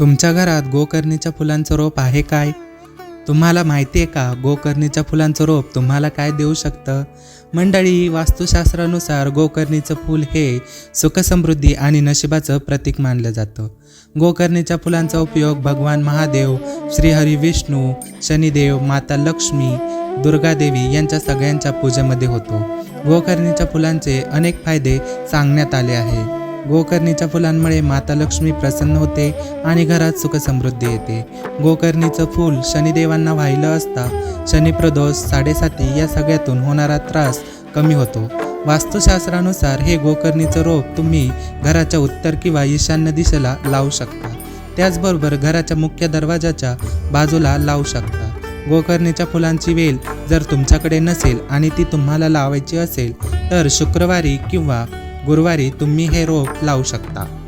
तुमच्या घरात गोकर्णीच्या फुलांचं रोप आहे काय? तुम्हाला माहिती आहे का गोकर्णीच्या फुलांचं रोप तुम्हाला काय देऊ शकतं? मंडळी वास्तुशास्त्रानुसार गोकर्णीचं फूल हे सुखसमृद्धी आणि नशिबाचं प्रतीक मानलं जातं. गोकर्णीच्या फुलांचा उपयोग भगवान महादेव श्रीहरी विष्णू शनिदेव माता लक्ष्मी दुर्गादेवी यांच्या सगळ्यांच्या पूजेमध्ये होतो. गोकर्णीच्या फुलांचे अनेक फायदे सांगण्यात आले आहे. गोकर्णीच्या फुलांमुळे माता लक्ष्मी प्रसन्न होते आणि घरात सुखसमृद्धी येते. गोकर्णीचं फूल शनिदेवांना वाहिलं असता शनिप्रदोष साडेसाती या सगळ्यातून होणारा त्रास कमी होतो. वास्तुशास्त्रानुसार हे गोकर्णीचं रोप तुम्ही घराच्या उत्तर किंवा ईशान्य दिशेला लावू शकता. त्याचबरोबर घराच्या मुख्य दरवाजाच्या बाजूला लावू शकता. गोकर्णीच्या फुलांची वेल जर तुमच्याकडे नसेल आणि ती तुम्हाला लावायची असेल तर शुक्रवारी किंवा गुरुवारी तुम्ही हे रोप लावू शकता.